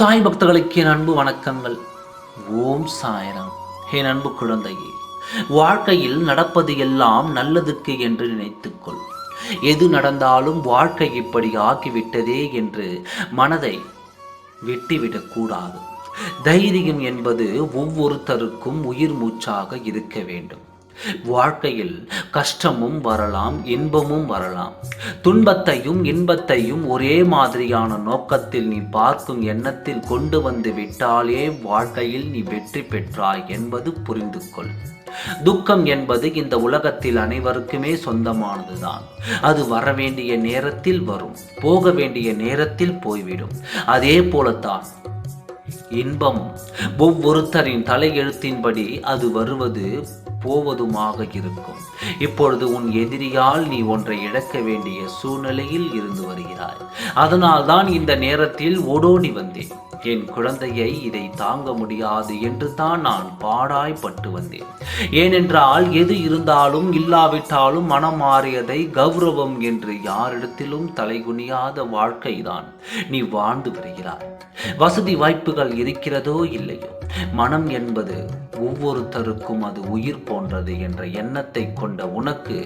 சாய் பக்தர்களுக்கு என் அன்பு வணக்கங்கள். ஓம் சாய்ராம். என் அன்பு குழந்தையே வாழ்க்கையில் நடப்பது எல்லாம் நல்லதுக்கு என்று நினைத்துக்கொள். எது நடந்தாலும் வாழ்க்கை இப்படி ஆகிவிட்டதே என்று மனதை விட்டுவிடக்கூடாது தைரியம் என்பது ஒவ்வொருத்தருக்கும் உயிர் மூச்சாக இருக்க வேண்டும். வாழ்க்கையில் கஷ்டமும் வரலாம் இன்பமும் வரலாம். துன்பத்தையும் இன்பத்தையும் ஒரே மாதிரியான நோக்கத்தில் நீ பார்க்கும் எண்ணத்தில் கொண்டு வந்து விட்டாலே வாழ்க்கையில் நீ வெற்றி பெற்றாய் என்பது புரிந்து கொள் துக்கம் என்பது இந்த உலகத்தில் அனைவருக்குமே சொந்தமானதுதான். அது வர வேண்டிய நேரத்தில் வரும் போக வேண்டிய நேரத்தில் போய்விடும். அதே போலத்தான் இன்பம். ஒவ்வொருத்தரின் தலையெழுத்தின்படி அது வருவது போவதுமாக இருக்கும். இப்பொழுது உன் எதிரியால் நீ ஒன்றை இழக்க வேண்டிய சூழ்நிலையில் இருந்து வருகிறாய். அதனால் தான் இந்த நேரத்தில் ஓடோடி வந்தேன். என் குழந்தையை இதை தாங்க முடியாது என்று தான் நான் பாடாய்ப்பட்டு வந்தேன். ஏனென்றால் எது இருந்தாலும் இல்லாவிட்டாலும் மனம் மாறியதை கௌரவம் என்று யாரிடத்திலும் தலைகுனியாத வாழ்க்கைதான் நீ வாழ்ந்து வருகிறாய். வசதி வாய்ப்புகள் இருக்கிறதோ இல்லையோ? மனம் என்பது ஒவ்வொருத்தருக்கும் அது உயிர் போன்றது என்ற எண்ணத்தை கொண்ட உனக்கு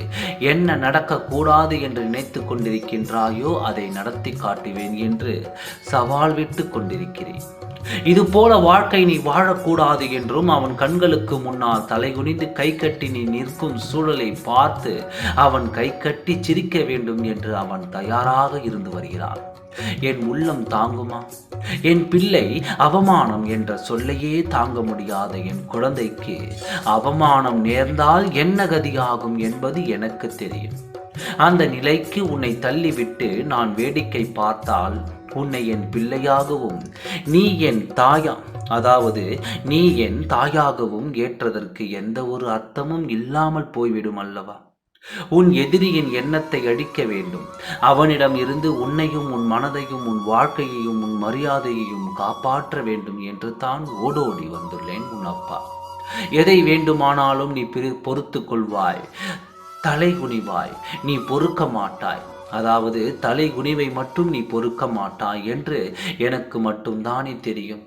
என்ன நடக்கக்கூடாது என்று நினைத்து கொண்டிருக்கின்றாயோ அதை நடத்தி காட்டுவேன் என்று சவால் விட்டு கொண்டிருக்கிறேன். இது போல வாழ்க்கை நீ வாழக்கூடாது என்றும் அவன் கண்களுக்கு முன்னால் தலைகுனிந்து கை கட்டி நீ நிற்கும் சூழலை பார்த்து அவன் கை கட்டி சிரிக்க வேண்டும் என்று அவன் தயாராக இருந்து வருகிறான். என் உள்ளம் தாங்குமா? என் பிள்ளை அவமானம் என்ற சொல்லையே தாங்க முடியாத என் குழந்தைக்கு அவமானம் நேர்ந்தால் என்ன கதியாகும் என்பது எனக்கு தெரியும். அந்த நிலைக்கு உன்னை தள்ளிவிட்டு நான் வேடிக்கை பார்த்தால் உன்னை என் பிள்ளையாகவும் நீ என் தாயா அதாவது நீ என் தாயாகவும் ஏற்றதற்கு எந்த ஒரு அர்த்தமும் இல்லாமல் போய்விடும் அல்லவா? உன் எதிரியின் எண்ணத்தை அழிக்க வேண்டும். அவனிடம் இருந்து உன்னையும் உன் மனதையும் உன் வாழ்க்கையையும் உன் மரியாதையையும் காப்பாற்ற வேண்டும் என்று தான் ஓடோடி வந்துள்ளேன் உன் அப்பா. எதை வேண்டுமானாலும் நீ பொறுத்து கொள்வாய். தலை குனிவாய். நீ பொறுக்க மாட்டாய். அதாவது தலை குனிவை மட்டும் நீ பொறுக்க மாட்டாய் என்று எனக்கு மட்டும்தானே தெரியும்.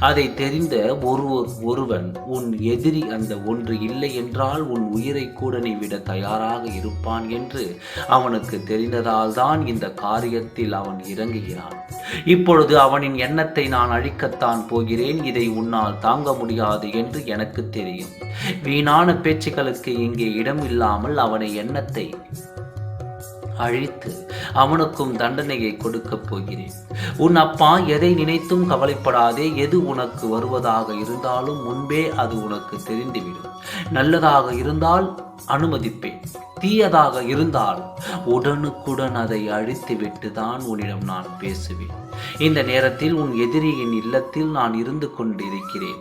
அதை தெரிந்த ஒரு ஒருவன் உன் எதிரி அந்த ஒன்று இல்லை என்றால் உன் உயிரை கூட நீ விட தயாராக இருப்பான் என்று அவனுக்கு தெரிந்ததால் தான் இந்த காரியத்தில் அவன் இறங்குகிறான். இப்பொழுது அவனின் எண்ணத்தை நான் அழிக்கத்தான் போகிறேன் இதை உன்னால் தாங்க முடியாது என்று எனக்கு தெரியும். வீணான பேச்சுக்களுக்கு இங்கே இடம் இல்லாமல் அவனை எண்ணத்தை அழித்து அவனுக்கும் தண்டனையை கொடுக்கப் போகிறேன். உன் அப்பா எதை நினைத்தும் கவலைப்படாதே எது உனக்கு வருவதாக இருந்தாலும் முன்பே அது உனக்கு தெரிந்துவிடும். நல்லதாக இருந்தால் அனுமதிப்பேன். தீயதாக இருந்தால் உடனுக்குடன் அதை அழித்துவிட்டு தான் உன்னிடம் நான் பேசுவேன். இந்த நேரத்தில் உன் எதிரியின் இல்லத்தில் நான் இருந்து கொண்டிருக்கிறேன்.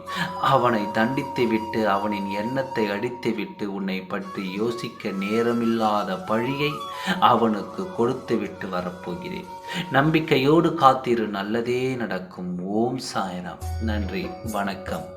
அவனை தண்டித்துவிட்டு அவனின் எண்ணத்தை அடித்துவிட்டு உன்னை பற்றி யோசிக்க நேரமில்லாத பழியை அவனுக்கு கொடுத்து விட்டு வரப்போகிறேன். நம்பிக்கையோடு காத்திரு நல்லதே நடக்கும். ஓம் சாயனம் நன்றி வணக்கம்.